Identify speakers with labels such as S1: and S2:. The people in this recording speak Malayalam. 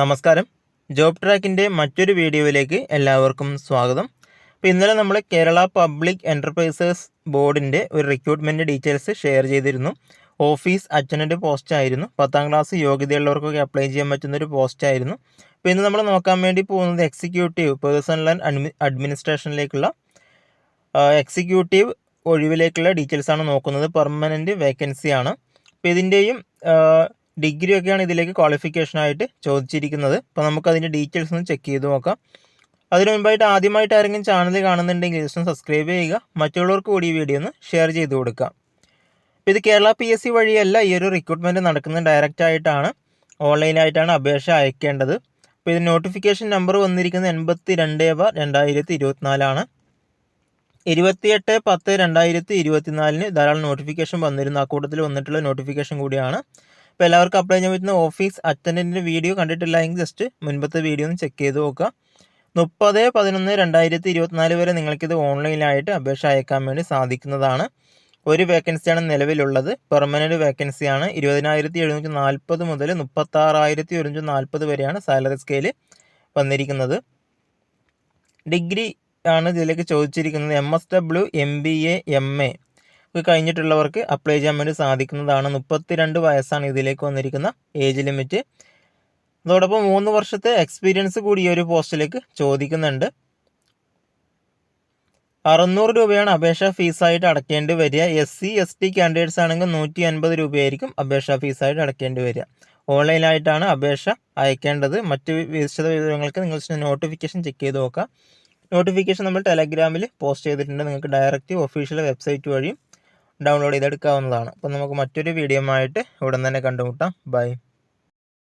S1: നമസ്കാരം. ജോബ് ട്രാക്കിന്റെ മറ്റൊരു വീഡിയോയിലേക്ക് എല്ലാവർക്കും സ്വാഗതം. അപ്പോൾ ഇന്നലെ നമ്മൾ കേരള പബ്ലിക് എന്റർപ്രൈസസ് ബോർഡിന്റെ ഒരു റിക്രൂട്ട്മെന്റ് ഡീറ്റെയിൽസ് ഷെയർ ചെയ്തിരുന്നു. ഓഫീസ് അച്ഛനന്റെ പോസ്റ്റ് ആയിരുന്നു. പത്താം ക്ലാസ് യോഗ്യതയുള്ളവർക്കൊക്കെ അപ്ലൈ ചെയ്യാൻ പറ്റുന്ന ഒരു പോസ്റ്റ് ആയിരുന്നു. അപ്പോൾ ഇന്ന് നമ്മൾ നോക്കാൻ വേണ്ടി പോകുന്നത് എക്സിക്യൂട്ടീവ് പേഴ്സണൽ ആൻഡ് അഡ്മി അഡ്മിനിസ്ട്രേഷനിലേക്കുള്ള എക്സിക്യൂട്ടീവ് ഒഴിവിലേക്കുള്ള ഡീറ്റെയിൽസ് ആണ് നോക്കുന്നത്. പെർമനന്റ് വേക്കൻസി ആണ്. അപ്പോൾ ഇതിന്റെയും ഡിഗ്രി ഒക്കെയാണ് ഇതിലേക്ക് ക്വാളിഫിക്കേഷനായിട്ട് ചോദിച്ചിരിക്കുന്നത്. അപ്പോൾ നമുക്ക് അതിന്റെ ഡീറ്റെയിൽസ് ഒന്ന് ചെക്ക് ചെയ്ത് നോക്കാം. അതിനു മുൻപായിട്ട് ആദ്യമായിട്ട് ആരെങ്കിലും ചാനൽ കാണുന്നുണ്ടെങ്കിൽ ജസ്റ്റ് സബ്സ്ക്രൈബ് ചെയ്യുക. മറ്റുള്ളവർക്ക് കൂടി ഈ വീഡിയോ ഒന്ന് ഷെയർ ചെയ്ത് കൊടുക്കുക ഇത് കേരള പി എസ് സി വഴിയല്ല ഈ ഒരു റിക്രൂട്ട്മെന്റ് നടക്കുന്നത് ഡയറക്റ്റ് ആയിട്ടാണ്. ഓൺലൈനായിട്ടാണ് അപേക്ഷ അയക്കേണ്ടത്. അപ്പോൾ ഇത് നോട്ടിഫിക്കേഷൻ നമ്പർ വന്നിരിക്കുന്നത് എൺപത്തി രണ്ട് ബാർ രണ്ടായിരത്തി ഇരുപത്തിനാലാണ് ഇരുപത്തിയെട്ട് പത്ത് രണ്ടായിരത്തി ഇരുപത്തിനാലിന് ധാരാളം നോട്ടിഫിക്കേഷൻ വന്നിരുന്നു. അക്കൂട്ടത്തിൽ വന്നിട്ടുള്ള നോട്ടിഫിക്കേഷൻ കൂടിയാണ്. അപ്പോൾ എല്ലാവർക്കും അപ്ലൈ ചെയ്യാൻ പറ്റുന്ന ഓഫീസ് അറ്റൻഡന്റിന്റെ വീഡിയോ കണ്ടിട്ടില്ല എങ്കിൽ ജസ്റ്റ് മുൻപത്തെ വീഡിയോ ഒന്ന് ചെക്ക് ചെയ്ത് നോക്കുക. മുപ്പത് പതിനൊന്ന് രണ്ടായിരത്തി ഇരുപത്തിനാല് വരെ നിങ്ങൾക്കിത് ഓൺലൈനായിട്ട് അപേക്ഷ അയക്കാൻ വേണ്ടി സാധിക്കുന്നതാണ്. ഒരു വേക്കൻസിയാണ് നിലവിലുള്ളത്. പെർമനന്റ് വേക്കൻസിയാണ് ഇരുപതിനായിരത്തി എഴുന്നൂറ്റി നാൽപ്പത് മുതൽ മുപ്പത്താറായിരത്തി ഒരുന്നൂറ്റി നാൽപ്പത് വരെയാണ് സാലറി സ്കെയിൽ വന്നിരിക്കുന്നത്. ഡിഗ്രി ആണ് ഇതിലേക്ക് ചോദിച്ചിരിക്കുന്നത്. M S W M B A M A കഴിഞ്ഞിട്ടുള്ളവർക്ക് apply ചെയ്യാൻ വേണ്ടി സാധിക്കുന്നതാണ്. മുപ്പത്തിരണ്ട് വയസ്സാണ് ഇതിലേക്ക് വന്നിരിക്കുന്ന ഏജ് ലിമിറ്റ് അതോടൊപ്പം മൂന്ന് വർഷത്തെ എക്സ്പീരിയൻസ് കൂടി ഈ ഒരു പോസ്റ്റിലേക്ക് ചോദിക്കുന്നുണ്ട്. അറുന്നൂറ് രൂപയാണ് അപേക്ഷാ ഫീസായിട്ട് അടയ്ക്കേണ്ടി വരിക. S C S T candidates ആണെങ്കിൽ നൂറ്റി അൻപത് രൂപയായിരിക്കും അപേക്ഷാ ഫീസായിട്ട് അടയ്ക്കേണ്ടി വരിക. ഓൺലൈനായിട്ടാണ് അപേക്ഷ അയക്കേണ്ടത്. മറ്റ് വിശദ വിവരങ്ങൾക്ക് നിങ്ങൾ നോട്ടിഫിക്കേഷൻ ചെക്ക് ചെയ്ത് നോക്കുക. നോട്ടിഫിക്കേഷൻ നമ്മൾ ടെലഗ്രാമിൽ പോസ്റ്റ് ചെയ്തിട്ടുണ്ട്. നിങ്ങൾക്ക് ഡയറക്റ്റ് ഒഫീഷ്യൽ വെബ്സൈറ്റ് വഴിയും ഡൗൺലോഡ് ചെയ്തെടുക്കാവുന്നതാണ്. അപ്പോൾ നമുക്ക് മറ്റൊരു വീഡിയോ ആയിട്ട് ഉടൻ തന്നെ കണ്ടുമുട്ടാം. ബൈ